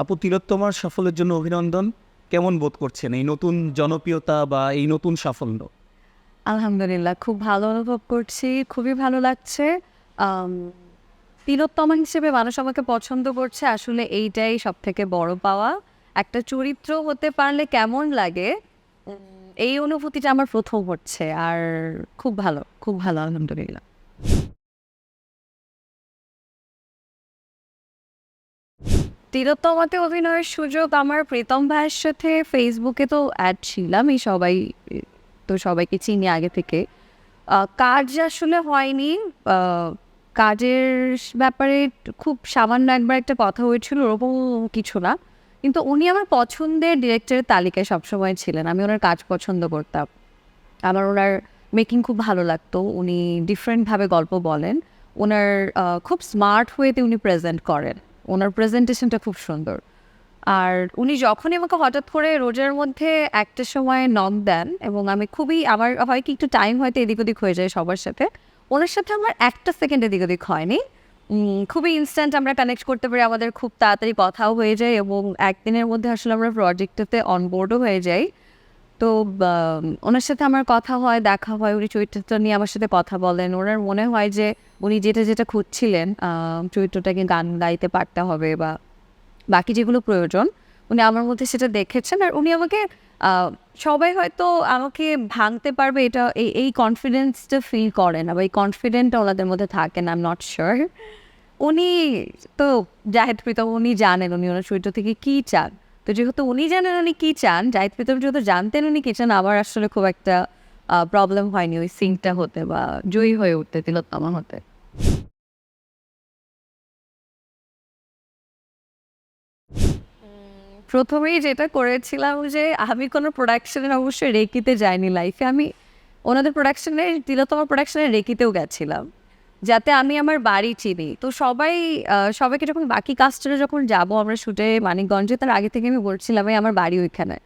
আপু তিলোত্তমার সাফল্যের জন্য অভিনন্দন। কেমন বোধ করছেন এই নতুন জনপ্রিয়তা বা এই নতুন সাফল্য? আলহামদুলিল্লাহ, খুব ভালো অনুভব করছি, খুবই ভালো লাগছে। তিলোত্তমা হিসেবে মানুষ আমাকে পছন্দ করছে, আসলে এইটাই সব থেকে বড় পাওয়া। একটা চরিত্র হতে পারলে কেমন লাগে এই অনুভূতিটা আমার প্রথম হচ্ছে, আর খুব ভালো খুব ভালো, আলহামদুলিল্লাহ। তিলোত্তমাতে অভিনয়ের সুযোগ আমার প্রীতম ভাইয়ের সাথে ফেসবুকে তো অ্যাড ছিলাম, এই সবাই, তো সবাইকে চিনি আগে থেকে। কাজ আসলে হয়নি। কাজের ব্যাপারে খুব সামান্য একবার একটা কথা হয়েছিল, ওরকম কিছু না। কিন্তু উনি আমার পছন্দের ডিরেক্টরের তালিকায় সবসময় ছিলেন। আমি ওনার কাজ পছন্দ করতাম। আমার ওনার মেকিং খুব ভালো লাগতো, উনি ডিফারেন্টভাবে গল্প বলেন। ওনার খুব স্মার্ট ওয়েতে উনি প্রেজেন্ট করেন। ওনার প্রেজেন্টেশনটা খুব সুন্দর। আর উনি যখনই আমাকে হঠাৎ করে রোজার মধ্যে একটা সময় নক দেন এবং আমি খুবই, আমার হয় কি একটু টাইম হয়তো এদিক ওদিক হয়ে যায় সবার সাথে, ওনার সাথে আমার একটা সেকেন্ড এদিক ওদিক হয়নি। খুবই ইনস্ট্যান্ট আমরা কানেক্ট করতে পারি, আমাদের খুব তাড়াতাড়ি কথাও হয়ে যায় এবং একদিনের মধ্যে আসলে আমরা প্রজেক্টটাতে অনবোর্ডও হয়ে যাই। তো ওনার সাথে আমার কথা হয়, দেখা হয়, উনি চরিত্রটা নিয়ে আমার সাথে কথা বলেন। ওনার মনে হয় যে, উনি যেটা যেটা খুঁজছিলেন চরিত্রটাকে গান গাইতে পারতে হবে বা বাকি যেগুলো প্রয়োজন, উনি আমার মধ্যে সেটা দেখেছেন। আর উনি আমাকে সবাই হয়তো আমাকে ভাঙতে পারবে এটা, এই এই কনফিডেন্সটা ফিল করেন বা এই কনফিডেন্টটা ওনাদের মধ্যে থাকে না আই এম নট শিওর উনি, তো, জাহেদ প্রীতম, উনি জানেন উনি ওনার চরিত্র থেকে কী চান। তো যেহেতু উনি জানেন উনি কী চান জাহিদ প্রীতম যেহেতু জানতেন উনি কী চান আমার আসলে খুব একটা প্রবলেম হয়নি ওই সিনটা হতে বা জয়ী হয়ে উঠতে তিলোত্তমা হতে। প্রথমেই যেটা করেছিলাম যে আমি কোনো প্রোডাকশনের অবশ্যই রেকিতে যাইনি লাইফে আমি ওনাদের প্রোডাকশনে তিলোত্তমা প্রোডাকশনে রেকিতেও গেছিলাম। যাতে আমি আমার বাড়ি চিনি। তো সবাই সবাইকে যখন বাকি কাস্টরে যখন যাব, আমরা শুটে মানিকগঞ্জে, তার আগে থেকে আমি বলছিলাম আমার বাড়ি ওইখানে।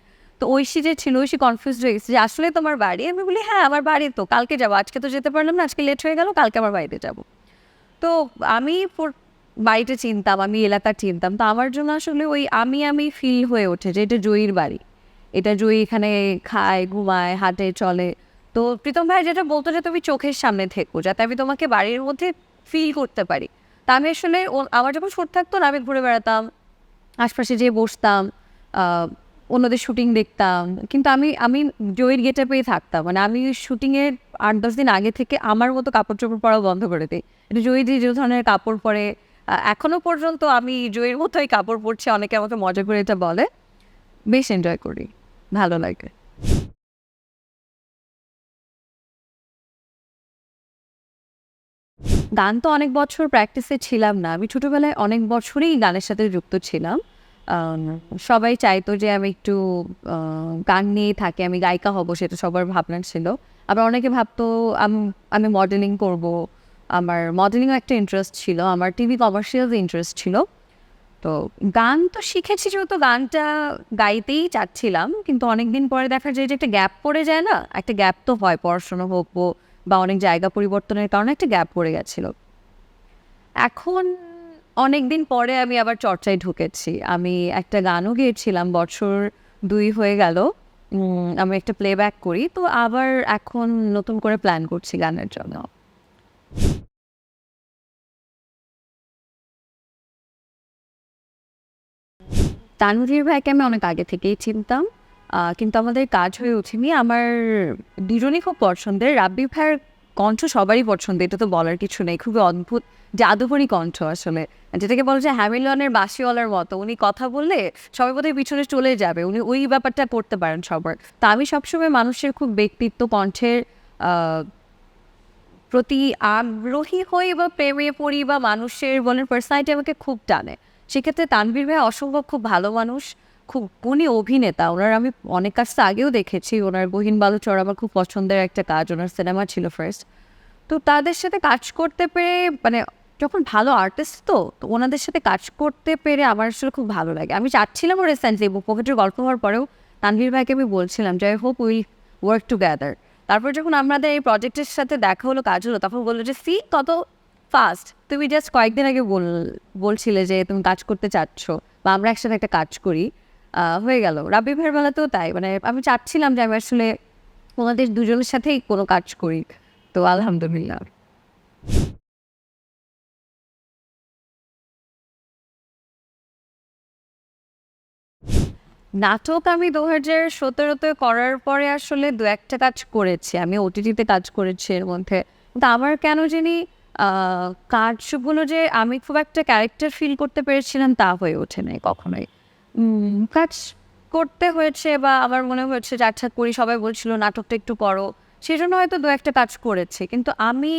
তো ঐশী যে ছিল, ঐশী কনফিউজ হয়ে গেছে যে, আসলে তোমার বাড়ি? আমি বলি হ্যাঁ আমার বাড়ি তো, কালকে যাব। আজকে তো যেতে পারলাম না, আজকে লেট হয়ে গেল, কালকে আমার বাড়িতে যাব। তো আমি বাড়িটা চিনতাম, আমি এলাকা চিনতাম। তো আমার জন্য আসলে ওই আমি আমি ফিল হয়ে ওঠে যে, এটা জয়ীর বাড়ি। এটা জয়ী এখানে খায়, ঘুমায়, হাটে, চলে। তো প্রীতম ভাই যেটা বলতো যে তুমি চোখের সামনে থেকো যাতে আমি তোমাকে বাড়ির মধ্যে ফিল করতে পারি। তা আমি আসলে আমার যখন শোট থাকতো না আমি ঘুরে বেড়াতাম আশপাশে যেয়ে বসতাম অন্যদের শুটিং দেখতাম। কিন্তু আমি আমি জয়ের গেটে পেয়ে থাকতাম। মানে আমি শুটিংয়ের আট দশ দিন আগে থেকে আমার মতো কাপড় চোপড় পরাও বন্ধ করে দিই। এটা জয়ী যে যে ধরনের কাপড় পরে আহ, এখনও পর্যন্ত আমি জয়ের মতোই কাপড় পরছি অনেকে আমাকে মজা করে এটা বলে। বেশ এনজয় করি ভালো লাগে। গান তো অনেক বছর প্র্যাকটিসে ছিলাম না। আমি ছোটোবেলায় অনেক বছরই গানের সাথে যুক্ত ছিলাম। সবাই চাইতো যে আমি একটু গান নিয়ে থাকি, আমি গায়িকা হব সেটা সবার ভাবনা ছিল। আবার অনেকে ভাবতো, আম- আমি মডেলিং করব। আমার মডেলিংও একটা ইন্টারেস্ট ছিল, আমার টিভি কমার্শিয়াল ইন্টারেস্ট ছিল। তো গান তো শিখেছি যেহেতু গানটা গাইতেই চাচ্ছিলাম, কিন্তু অনেক দিন পরে দেখা যায় যে একটা গ্যাপ পড়ে যায় না। একটা গ্যাপ তো হয়, পড়াশোনা হোক বা অনেক জায়গা পরিবর্তনের কারণে একটা গ্যাপ পড়ে গেছিল। এখন অনেক দিন পরে আমি আবার চর্চায় ঢুকেছি। আমি একটা গানও গেয়েছিলাম, বছর দুই হয়ে গেল। আমি একটা প্লেব্যাক করি। তো আবার এখন নতুন করে প্ল্যান করছি গানের জন্য। তানভীর ভাইকে আমি অনেক আগে থেকেই চিনতাম। কিন্তু আমাদের কাজ হয়ে ওঠেনি। আমার দুজনই খুব পছন্দের। রাব্বি ভাইয়ের কণ্ঠ সবারই পছন্দ, এটা তো বলার কিছু নেই। খুবই অদ্ভুত জাদুকরী কণ্ঠ আসলে। যেটাকে বলা যায় হ্যামিলনের বাসিওয়ালার মতো। উনি কথা বললে সবাই বোধহয় পিছনে চলে যাবে। উনি ওই ব্যাপারটা করতে পারেন সবার। তা আমি সবসময় মানুষের খুব ব্যক্তিত্ব কণ্ঠের প্রতি আগ্রহী হই বা প্রেমে পড়ি বা মানুষের মনের পার্সোনালিটি আমাকে খুব টানে। সেক্ষেত্রে তানভীর ভাই অসম্ভব খুব ভালো মানুষ। খুব উনি অভিনেতা। ওনার আমি অনেক কাজ তো আগেও দেখেছি। ওনার গহীন বালুচর আমার খুব পছন্দের একটা কাজ। ওনার সিনেমা ছিল ফার্স্ট তো তাদের সাথে কাজ করতে পেরে মানে যখন ভালো আর্টিস্ট তো তো ওনাদের সাথে কাজ করতে পেরে আমার আসলে খুব ভালো লাগে। আমি চাচ্ছিলাম রিসেন্টলি পকেটের গল্প হওয়ার পরেও তানভীর ভাইকে আমি বলছিলাম যে I hope will work together তারপর যখন আমাদের এই প্রজেক্টের সাথে দেখা হলো, কাজ হলো, তখন বলল যে, সি, কত ফাস্ট তুমি জাস্ট কয়েকদিন আগে বল, বলছিলে যে, তুমি কাজ করতে চাচ্ছ বা আমরা একসাথে একটা কাজ করি। হয়ে গেল। রাব্বি ভাইয়ের বেলাতেও তাই। মানে আমি চাচ্ছিলাম যে আমি আসলে তোমাদের দুজনের সাথেই কোনো কাজ করি। তো আলহামদুলিল্লাহ। নাটক আমি দু হাজার সতেরোতে করার পরে আসলে দু একটা কাজ করেছি। আমি ওটিটিতে কাজ করেছি এর মধ্যে। কিন্তু আমার কেন জানি কাজগুলো যে আমি খুব একটা ক্যারেক্টার ফিল করতে পেরেছিলাম তা হয়ে ওঠে নাই কখনোই। কাজ করতে হয়েছে বা আমার মনে হয়েছে যে আচ্ছা করি, সবাই বলছিল, নাটকটা একটু করো। সেই জন্য হয়তো দু একটা কাজ করেছে। কিন্তু আমি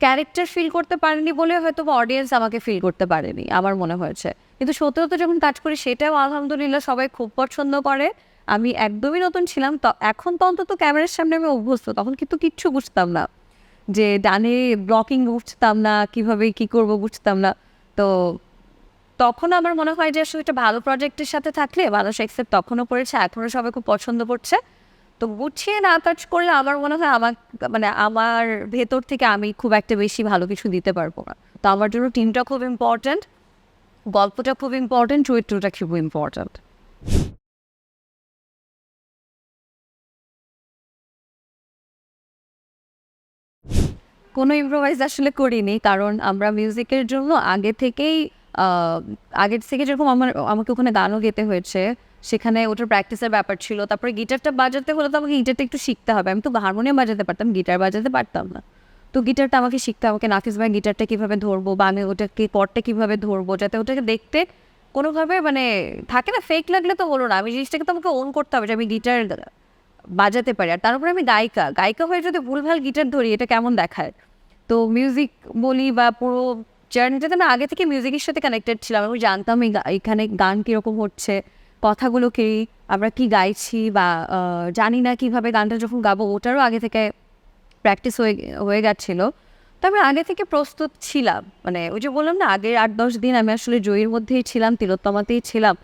ক্যারেক্টার ফিল করতে পারিনি বলে হয়তো অডিয়েন্স আমাকে ফিল করতে পারেনি, আমার মনে হয়েছে। কিন্তু সত্যতা যখন কাজ করি, সেটাও আলহামদুলিল্লাহ সবাই খুব পছন্দ করে। আমি একদমই নতুন ছিলাম। তো এখন তো অন্তত ক্যামেরার সামনে আমি অভ্যস্ত, তখন কিন্তু কিচ্ছু বুঝতাম না। যে, ডানে ব্লকিং বুঝতাম না, কীভাবে কি করব বুঝতাম না। তো তখন আমার মনে হয় যে আসলে একটা ভালো প্রজেক্টের সাথে থাকলে মানুষ অ্যাকসেপ্ট তখনও করেছে এখনও সবাই খুব পছন্দ করছে। তো গুছিয়ে না কাজ করলে আমার মনে হয় আমার মানে আমার ভেতর থেকে আমি খুব একটা বেশি ভালো কিছু দিতে পারব না। তো আমার জন্য টিমটা খুব ইম্পর্ট্যান্ট গল্পটা খুব ইম্পর্ট্যান্ট চরিত্রটা খুব ইম্পর্ট্যান্ট কোনো ইম্প্রোভাইজ আসলে করিনি, কারণ আমরা মিউজিকের জন্য আগে থেকেই আগের থেকে যেরকম আমার, আমাকে ওখানে গানও গেতে হয়েছে, সেখানে ওটার প্র্যাকটিসের ব্যাপার ছিল। তারপরে গিটারটা বাজাতে হলে তো আমাকে গিটারটা একটু শিখতে হবে। আমি তো হারমোনিয়াম বাজাতে পারতাম গিটার বাজাতে পারতাম না। তো গিটারটা আমাকে শিখতে আমাকে নাফিস ভাই গিটারটা কীভাবে ধরবো বা আমি ওটাকে কর্ডটা কীভাবে ধরবো, যাতে ওটাকে দেখতে কোনোভাবে মানে থাকে না ফেক লাগলে তো হলো না। আমি জিনিসটাকে তো আমাকে ওন করতে হবে যে আমি গিটার বাজাতে পারি। আর তার উপরে আমি গায়িকা। গায়িকা হয়ে যদি ভুলভাল গিটার ধরি, এটা কেমন দেখায়? তো মিউজিক বলি বা পুরো জার্নিটাতে আমি আগে থেকে মিউজিকের সাথে কানেক্টেড ছিলাম। আমি জানতাম এখানে গান কীরকম হচ্ছে, কথাগুলো কি, আমরা কি গাইছি বা জানি না কীভাবে গানটা যখন গাবো, ওটারও আগে থেকে প্র্যাকটিস হয়ে হয়ে গেছিল। তো আমি আগে থেকে প্রস্তুত ছিলাম। মানে ওই যে বললাম না, আগের আট, দশ দিন আমি আসলে জয়ীর মধ্যেই ছিলাম, তিলোত্তমাতেই ছিলাম।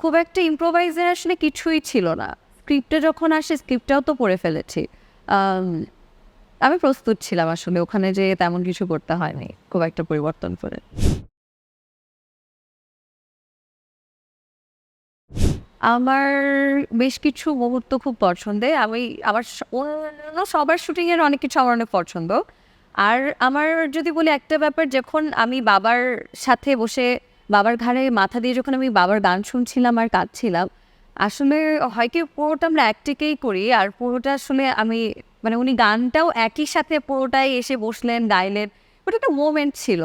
খুব একটা ইম্প্রোভাইজের আসলে কিছুই ছিল না। স্ক্রিপ্টে যখন আসে স্ক্রিপ্টটাও তো পড়ে ফেলেছি। আম, প্রস্তুত ছিলাম আসলে ওখানে যে তেমন কিছু করতে হয়নি খুব একটা পরিবর্তন করে। আমার বেশ কিছু মুহূর্ত খুব পছন্দের আমি আমার অন্য সবার শুটিংয়ের অনেক কিছু আমার অনেক পছন্দ। আর আমার যদি বলি একটা ব্যাপার যখন আমি বাবার সাথে বসে বাবার ঘাড়ে মাথা দিয়ে যখন আমি বাবার গান শুনছিলাম আর কাঁদছিলাম আসলে হয় কি, পুরোটা আমরা একটিকেই করি। আর পুরোটা আসলে আমি মানে উনি গানটাও একই সাথে পুরোটাই এসে বসলেন, গাইলেন। ওটা একটা মোমেন্ট ছিল।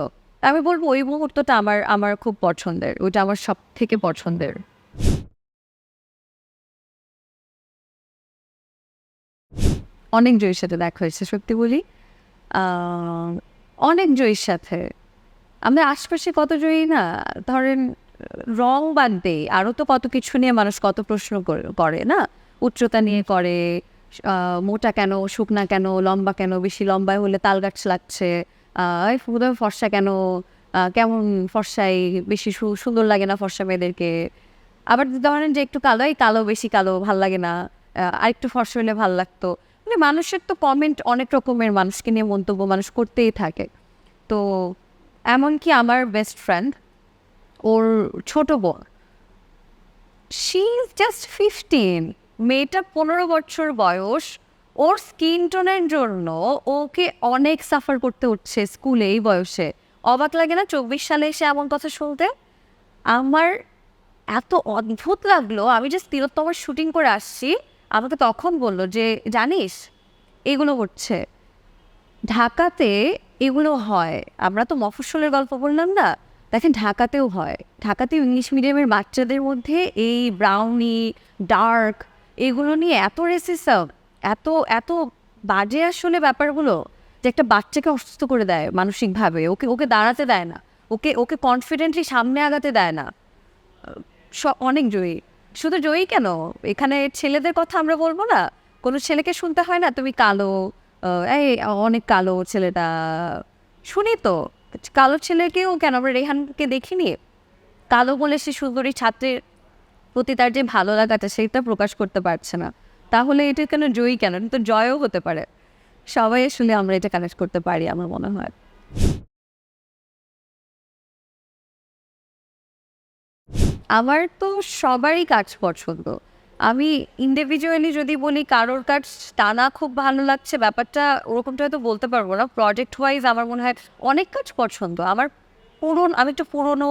আমি বলব ওই মুহূর্তটা আমার আমার খুব পছন্দের। ওইটা আমার সব থেকে পছন্দের। অনেক জয়ীর সাথে দেখা হয়েছে, সত্যি বলি। অনেক জয়ীর সাথে। আমরা আশপাশে কত জয়ী না? ধরেন রং বাদ দেই। আরও তো কত কিছু নিয়ে মানুষ কত প্রশ্ন করে- না? উচ্চতা নিয়ে করে মোটা কেন শুকনা কেন লম্বা কেন বেশি লম্বায় হলে তাল গাছ লাগছে আহ, ফর্সা কেন কেমন ফর্সাই বেশি সুন্দর লাগে না ফর্সা মেয়েদেরকে? আবার ধরেন যে একটু কালো এই কালো বেশি কালো ভালো লাগে না আরেকটু ফর্সা হলে ভালো লাগতো। মানে মানুষের তো কমেন্ট অনেক রকমের মানুষকে নিয়ে মন্তব্য মানুষ করতেই থাকে। তো এমনকি আমার বেস্ট ফ্রেন্ড ওর ছোট বোন। শি ইজ জাস্ট ফিফটিন মেয়েটা পনেরো বছর বয়স। ওর স্কিন টোনের জন্য ওকে অনেক সাফার করতে হচ্ছে স্কুলে এই বয়সে। অবাক লাগে না চব্বিশ সালে এসে এমন কথা শুনতে? আমার এত অদ্ভুত লাগল। আমি জাস্ট তিলোত্তমার শুটিং করে আসছি। আমাকে তখন বলল যে, জানিস, এগুলো হচ্ছে। ঢাকাতে এগুলো হয়। আমরা তো মফস্বলের গল্প বললাম না? দেখেন ঢাকাতেও হয়। ঢাকাতেও ইংলিশ মিডিয়ামের বাচ্চাদের মধ্যে এই ব্রাউনি ডার্ক এগুলো নিয়ে এত রেসিসম এত এত বাজে আসলে ব্যাপারগুলো যে একটা বাচ্চাকে অসুস্থ করে দেয় মানসিকভাবে। ওকে ওকে দাঁড়াতে দেয় না। ওকে ওকে কনফিডেন্টলি সামনে আগাতে দেয় না। অনেক জয়ী। শুধু জয়ী কেন? এখানে ছেলেদের কথা আমরা বলব না। কোনো ছেলেকে শুনতে হয় না, তুমি কালো এই অনেক কালো ছেলেটা। শুনি তো। কালো ছেলেকেও কেন? আমরা রেহানকে দেখিনি? কালো বলে সে সুন্দরী ছাত্রের প্রতি তার যে ভালো লাগাটা, সেটা প্রকাশ করতে পারছে না। তাহলে এটা কেন জয়ী কেন? তো জয়ও হতে পারে। সবাই আসলে আমরা এটা কানেক্ট করতে পারি, আমার মনে হয়। আমার তো সবারই কাজ পছন্দ। আমি ইন্ডিভিজুয়ালি যদি বলি কারোর কাজ টানা খুব ভালো লাগছে, ব্যাপারটা ওরকমটা হয়তো বলতে পারব না। প্রজেক্ট ওয়াইজ আমার মনে হয় অনেক কাজ পছন্দ। আমার পুরনো, আমি একটু পুরনো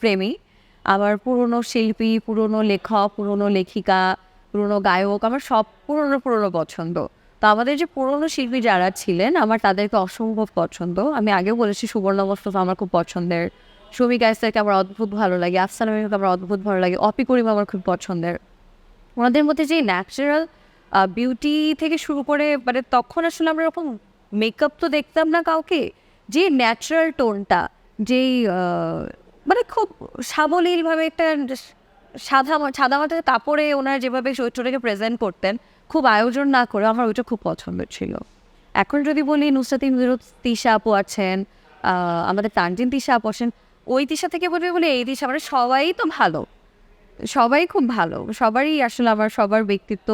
প্রেমী। আমার পুরনো শিল্পী, পুরনো লেখক, পুরনো লেখিকা, পুরনো গায়ক, আমার সব পুরনো পুরনো পছন্দ। তো আমাদের যে পুরনো শিল্পী যারা ছিলেন, আমার তাদেরকে অসম্ভব পছন্দ। আমি আগেও বলেছি, সুবর্ণ মোস্তফা আমার খুব পছন্দের। শমী গাইসারকে আমার অদ্ভুত ভালো লাগে, আফসানা আমার অদ্ভুত ভালো লাগে, অপি করিম আমার খুব পছন্দের। ওনাদের মধ্যে যে ন্যাচারাল বিউটি থেকে শুরু করে মানে তখন আসলে আমরা এরকম মেকআপ তো দেখতাম না কাউকে, যে ন্যাচারাল টোনটা, যেই মানে খুব সাবলীলভাবে একটা সাদা সাদা মাথায় কাপড়ে ওনারা যেভাবে চরিত্রটাকে প্রেজেন্ট করতেন, খুব আয়োজন না করে আমার ওইটা খুব পছন্দের ছিল। এখন যদি বলি নুসরাত তিশা আপু আছেন আমাদের তানজিন তিশা আপু আছেন, ওই তিশা থেকে বলবে বলে এই তিশা মানে সবাই তো ভালো। সবাই খুব ভালো। সবারই আসলে আমার, সবার ব্যক্তিত্ব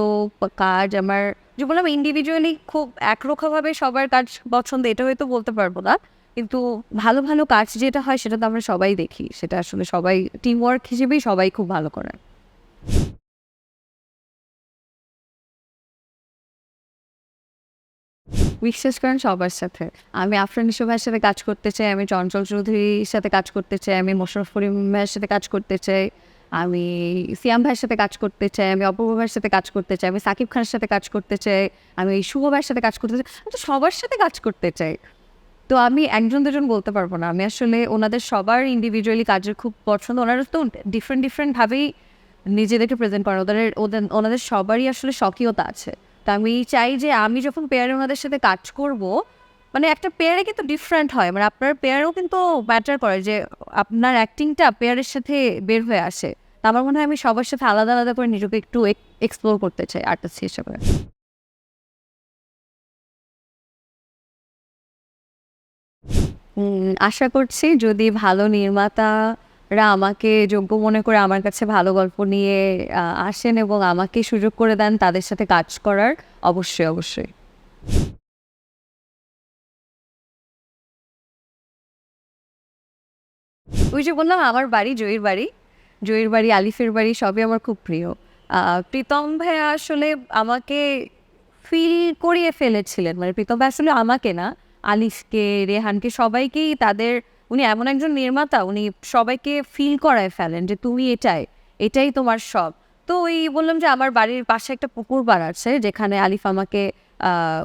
কাজ আমার, যে বললাম ইন্ডিভিজুয়ালি খুব একরোখাভাবে সবার কাজ পছন্দ, এটা হয়তো বলতে পারব না। কিন্তু ভালো ভালো কাজ যেটা হয় সেটা তো আমরা সবাই দেখি। সেটা আসলে সবাই টিম ওয়ার্ক হিসেবেই সবাই খুব ভালো করে। বিশ্বাস করেন সবার সাথে। আমি আফরান ইসু ভাইয়ের সাথে কাজ করতে চাই, আমি চঞ্চল চৌধুরীর সাথে কাজ করতে চাই, আমি মোশারফ করিম ভাইয়ের সাথে কাজ করতে চাই। আমি সিয়াম ভাইয়ের সাথে কাজ করতে চাই, আমি অপূর্ব ভাইয়ের সাথে কাজ করতে চাই, আমি সাকিব খানের সাথে কাজ করতে চাই, আমি শুভ ভাইয়ের সাথে কাজ করতে চাই তো সবার সাথে কাজ করতে চাই। তো আমি একজন দুজন বলতে পারব না। আমি আসলে ওনাদের সবার ইন্ডিভিজুয়ালি কাজের খুব পছন্দ। ওনারা তো ডিফারেন্ট ডিফারেন্টভাবেই নিজেদেরকে প্রেজেন্ট করে ওদের ওদের, ওনাদের সবারই আসলে স্বকীয়তা আছে। তো আমি চাই যে আমি যখন পেয়ারে ওনাদের সাথে কাজ করব মানে একটা পেয়ারে কিন্তু ডিফারেন্ট হয়। মানে আপনার পেয়ারেও কিন্তু ম্যাটার করে যে আপনার অ্যাক্টিংটা পেয়ারের সাথে বের হয়ে আসে। আমার মনে হয় আমি সবার সাথে আলাদা আলাদা করে নিজেকে একটু এক্সপ্লোর করতে চাই আর্টিস্ট হিসেবে। আশা করছি যদি ভালো নির্মাতারা আমাকে যোগ্য মনে করে আমার কাছে ভালো গল্প নিয়ে আসেন এবং আমাকে সুযোগ করে দেন তাদের সাথে কাজ করার, অবশ্যই অবশ্যই। ওই যে বললাম, আমার বাড়ি, জয়ীর বাড়ি। জয়ীর বাড়ি, আলিফের বাড়ি সবই আমার খুব প্রিয়। প্রীতম ভাইয়া আসলে আমাকে ফিল করিয়ে ফেলেছিলেন। মানে প্রীতম ভাই আসলে আমাকে না, আলিফকে, রেহানকে সবাইকেই তাদের, উনি এমন একজন নির্মাতা, উনি সবাইকে ফিল করায় ফেলেন যে তুমি এটাই এটাই তোমার সব। তো ওই বললাম যে আমার বাড়ির পাশে একটা পুকুর পাড় আছে, যেখানে আলিফ আমাকে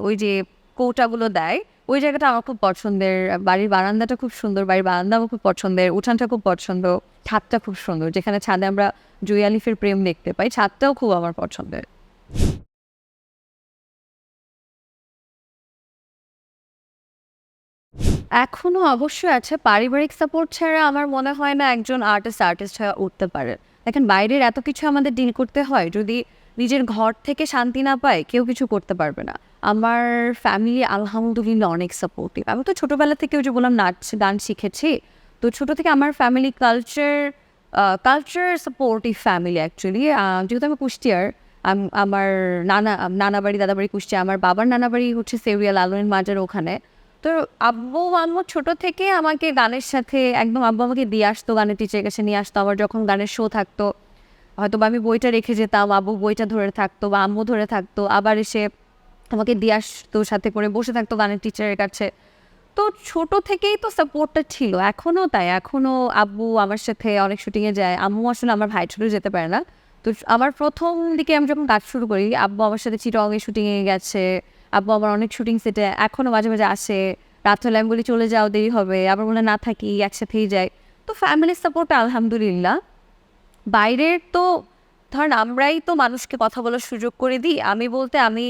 ওই যে কৌটাগুলো দেয়। ওই জায়গাটা আমার খুব পছন্দের। বাড়ির বারান্দাটা খুব সুন্দর, বাড়ির বারান্দা আমার খুব পছন্দের, উঠানটা খুব পছন্দ, ছাদটা খুব সুন্দর। যেখানে ছাদে আমরা জুই আলিফের প্রেম দেখতে পাই, ছাদটাও খুব আমার পছন্দের। এখনও অবশ্যই আছে, পারিবারিক সাপোর্ট ছাড়া আমার মনে হয় না একজন আর্টিস্ট আর্টিস্ট হয়ে উঠতে পারে। দেখেন, বাইরের এত কিছু আমাদের ডিল করতে হয়, যদি নিজের ঘর থেকে শান্তি না পায়, কেউ কিছু করতে পারবে না। আমার ফ্যামিলি আলহামদুলিল্লাহ অনেক সাপোর্টিভ আমি তো ছোটোবেলা থেকে ওই যে বললাম নাচ, গান শিখেছি। তো ছোটো থেকে আমার family culture culture supportive family actually যেহেতু আমি কুষ্টিয়ার আমার নানা নানা বাড়ি দাদা বাড়ি কুষ্টিয়া, আমার বাবার নানা বাড়ি হচ্ছে সেরিয়াল আলোয়ের মাজার ওখানে। তো আব্বু, আম্মু ছোট থেকে আমাকে গানের সাথে একদম আব্বু আমাকে দিয়ে আসতো, গানের টিচারের কাছে নিয়ে আসতো। আমার যখন গানের শো থাকতো হয়তো বা আমি বইটা রেখে যেতাম, আব্বু বইটা ধরে থাকতো বা আম্মু ধরে থাকতো। আবার এসে আমাকে দিয়ে আসতো সাথে করে বসে থাকতো গানের টিচারের কাছে। তো ছোট থেকেই তো সাপোর্টটা ছিল, এখনও তাই, এখনও আব্বু আমার সাথে অনেক শুটিংয়ে যায়, আম্মু আসলে আমার ভাই ছোট যেতে পারে না। তো আমার প্রথম দিকে আমি যখন কাজ শুরু করি, আব্বু আমার সাথে চিটংয়ে শুটিংয়ে গেছে, আব্বু আমার অনেক শুটিং সেটে এখনও মাঝে মাঝে আসে রাত হলে আমি বলি চলে যাও, দেরি হবে, আবার বলে না থাকি, একসাথেই যাই। তো ফ্যামিলির সাপোর্ট আলহামদুলিল্লাহ। বাইরের তো, ধরেন আমরাই তো মানুষকে কথা বলার সুযোগ করে দিই, আমি বলতে আমি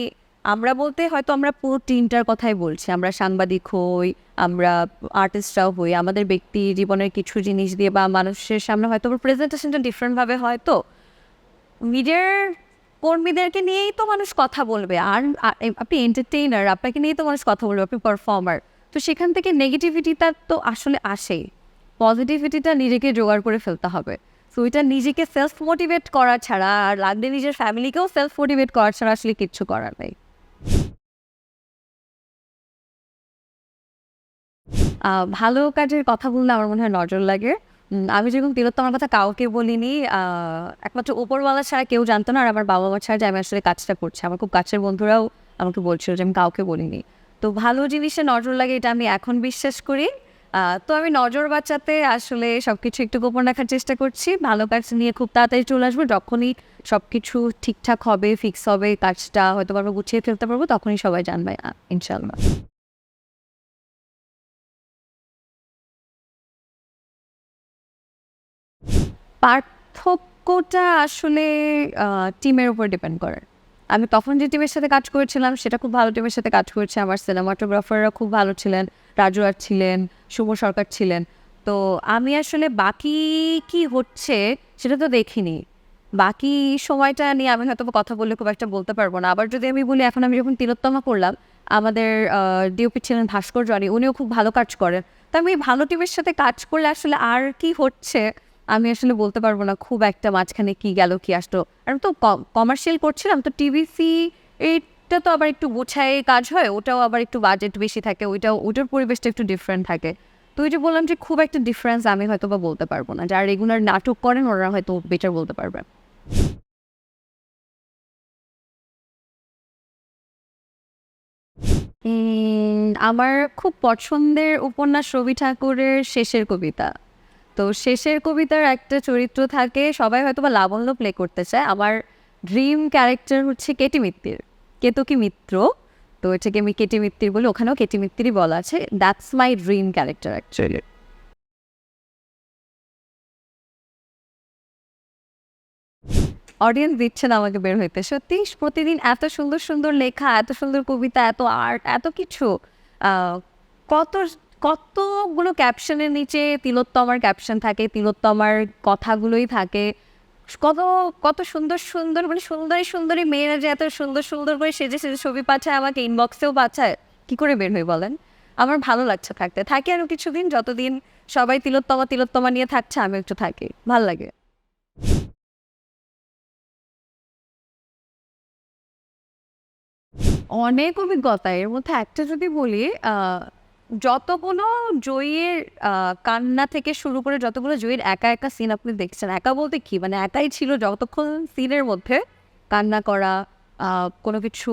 আমরা বলতে হয়তো আমরা পুরো টিমটার কথাই বলছি। আমরা সাংবাদিক হই, আমরা আর্টিস্টরাও হই, আমাদের ব্যক্তি জীবনের কিছু জিনিস দিয়ে বা মানুষের সামনে হয়তো প্রেজেন্টেশনটা ডিফারেন্টভাবে হয় তো। মিডিয়ার কর্মীদেরকে নিয়েই তো মানুষ কথা বলবে। আর আপনি এন্টারটেইনার আপনাকে নিয়েই তো মানুষ কথা বলবে, আপনি পারফর্মার তো সেখান থেকে নেগেটিভিটিটা তো আসলে আসেই। পজিটিভিটিটা নিজেকে জোগাড় করে ফেলতে হবে। সো এটা নিজেকে সেলফ মোটিভেট করা ছাড়া আর লাগলে নিজের ফ্যামিলিকেও সেলফ মোটিভেট করা ছাড়া আসলে কিচ্ছু করার নেই। ভালো কাজের কথা বললে আমার মনে হয় নজর লাগে। আমি যেরকম তিলোত্তমার কথা কাউকে বলিনি একমাত্র ওপরওয়ালা ছাড়া কেউ জানতো না, আর আমার বাবা মা ছাড়া যে আমি আসলে কাজটা করছি। আমার খুব কাছের বন্ধুরাও আমাকে বলছিল যে আমি কাউকে বলিনি। তো ভালো জিনিসে নজর লাগে, এটা আমি এখন বিশ্বাস করি। তো আমি নজর বাঁচাতে আসলে সব কিছু একটু গোপন রাখার চেষ্টা করছি। ভালো কাজ নিয়ে খুব তাড়াতাড়ি চলে আসব। যখনই সব কিছু ঠিকঠাক হবে ফিক্স হবে, কাজটা হয়তো আমরা গুছিয়ে ফেলতে পারব, তখনই সবাই জানবে ইনশাল্লাহ পার্থক্যটা আসলে টিমের উপর ডিপেন্ড করে। আমি তখন যে টিমের সাথে কাজ করেছিলাম, সেটা খুব ভালো টিমের সাথে কাজ করেছে আমার সিনেমাটোগ্রাফাররা খুব ভালো ছিলেন, রাজু আর ছিলেন, শুভ সরকার ছিলেন। তো আমি আসলে বাকি কি হচ্ছে সেটা তো দেখিনি। বাকি সময়টা নিয়ে আমি হয়তো কথা বললে খুব একটা বলতে পারব না। আবার যদি আমি বলি, এখন আমি যখন তিলোত্তমা করলাম, আমাদের ডিওপি ছিলেন ভাস্কর জনি উনিও খুব ভালো কাজ করেন। তো আমি ভালো টিমের সাথে কাজ করলে আসলে আর কি হচ্ছে? আমি আসলে বলতে পারব না খুব একটা মাঝখানে কি গেল কি আসতো আর তো কমার্শিয়াল করছিলাম তো টিভিসি এইটা তো আবার একটু গোছায় কাজ হয় ওটাও আবার একটু বাজেট বেশি থাকে ওইটাও ওটার পরিবেশটা একটু ডিফারেন্ট থাকে। তো ওই যে বললাম যে খুব একটা ডিফারেন্স আমি হয়তো বা বলতে পারব না যারা রেগুলার নাটক করেন ওরা হয়তো বেটার বলতে পারবে। উম, আমার খুব পছন্দের উপন্যাস রবি ঠাকুরের শেষের কবিতা। তো শেষের কবিতার একটা চরিত্র থাকে সবাই হয়তো বা লাবণ্য প্লে করতে চায়। আমার ড্রিম ক্যারেক্টার হচ্ছে কেটি মিত্তির। কেতকি মিত্র তো এটাকে আমি কেটি মিত্তির বলি ওখানেও কেটি মিত্তিরই বলা আছে। That's my dream character actually audience দিচ্ছেন আমাকে বের হইতে। সত্যি প্রতিদিন এত সুন্দর সুন্দর লেখা এত সুন্দর কবিতা এত আর্ট এত কিছু আহ, কত কতগুলো ক্যাপশনের নিচে তিলোত্তমার ক্যাপশন থাকে, তিলোত্তমার কথাগুলোই থাকে? কত কত সুন্দর সুন্দর মানে সুন্দরী সুন্দরী মেয়েরা যে এত সুন্দর সুন্দর করে সেজে সেজে ছবি পাঠায়, আমাকে ইনবক্সেও পাঠায়, কি করে বের হই বলেন? আমার ভালো লাগছে থাকতে। থাকি আরও কিছুদিন, যতদিন সবাই তিলোত্তমা তিলোত্তমা নিয়ে থাকছে, আমি একটু থাকি। ভালো লাগে। অনেক অভিজ্ঞতা। এর মধ্যে একটা যদি বলি যতগুলো জয়ীর কান্না থেকে শুরু করে যতগুলো জয়ীর একা একা সিন আপনি দেখছেন, একা বলতে কি? মানে একাই ছিল যতক্ষণ সিনের মধ্যে কান্না করা কোনো কিছু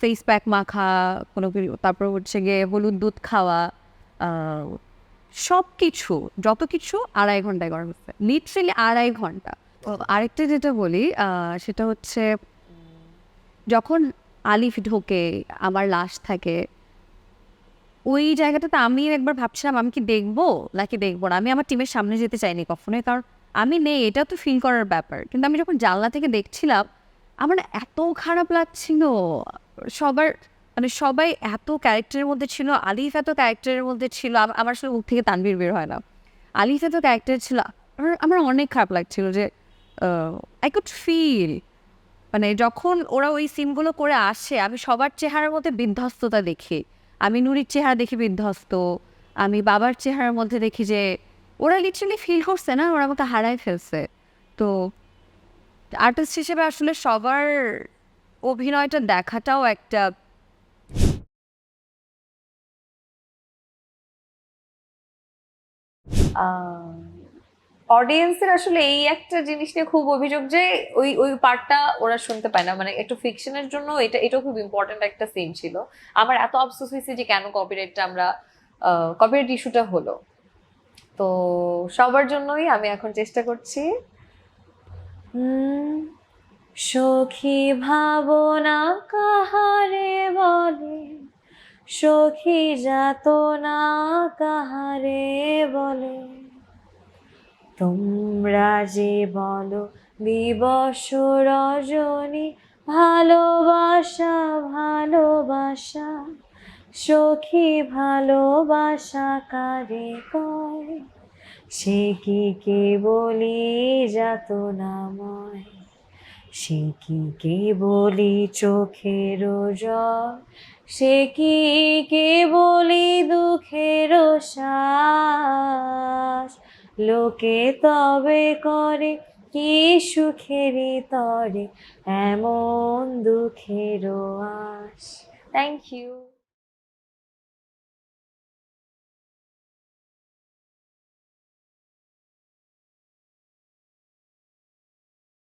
ফেস প্যাক মাখা, কোনো কিছু, তারপর হচ্ছে গিয়ে হলুদ দুধ খাওয়া সব কিছু যত কিছু আড়াই ঘন্টায় করা হচ্ছে লিটারেলি আড়াই ঘণ্টা। আরেকটা যেটা বলি সেটা হচ্ছে যখন আলিফ ঢোকে, আমার লাশ থাকে ওই জায়গাটাতে আমি একবার ভাবছিলাম, আমি কি দেখব? নাকি দেখব না? আমি আমার টিমের সামনে যেতে চাইনি কখনোই, কারণ আমি নেই, এটা তো ফিল করার ব্যাপার। কিন্তু আমি যখন জানলা থেকে দেখছিলাম, আমার এত খারাপ লাগছিল। সবার মানে সবাই এত ক্যারেক্টারের মধ্যে ছিল, আলিফ এত ক্যারেক্টারের মধ্যে ছিল, আম- আমার মুখ থেকে তানবির বের হয় না। আলিফ এত ক্যারেক্টার ছিল, আমার অনেক খারাপ লাগছিল যে আই কুড ফিল মানে যখন ওরা ওই সিনগুলো করে আসে, আমি সবার চেহারার মধ্যে বিধ্বস্ততা দেখি। আমি নুরির চেহারা দেখি বিধ্বস্ত। আমি বাবার চেহারার মধ্যে দেখি যে, ওরা লিটারালি ফিল করছে না, ওরা আমাকে হারায় ফেলছে। তো আর্টিস্ট হিসেবে আসলে সবার অভিনয়টা দেখাটাও একটা অডিয়েন্সের আসলে এই একটা জিনিস নিয়ে খুব অভিযোগ যে ওই ওই পার্টটা ওরা শুনতে পায় না। মানে একটু ফিকশনের জন্য এটা, এটাও খুব ইম্পর্ট্যান্ট একটা সিন ছিল। আমার এত আফসোস হয়েছে যে কেন কপিরাইটটা আমরা কপিরাইট ইস্যুটা হলো। তো সবার জন্যই আমি এখন চেষ্টা করছি। সখী ভাবনা কাহারে বলে? সখী যাতনা কাহারে বলে? তোমরা যে বলো দিবস রজনী, ভালোবাসা ভালোবাসা, সখী ভালোবাসা কারে কয়? সে কি কে বলি যাত নাময় সে কি কে বলি চোখের সে কি কে বলি দুঃখের শ্বাস লোকে তবে করে কি সুখেরই তরে এমন দুঃখেরও আশ। Thank you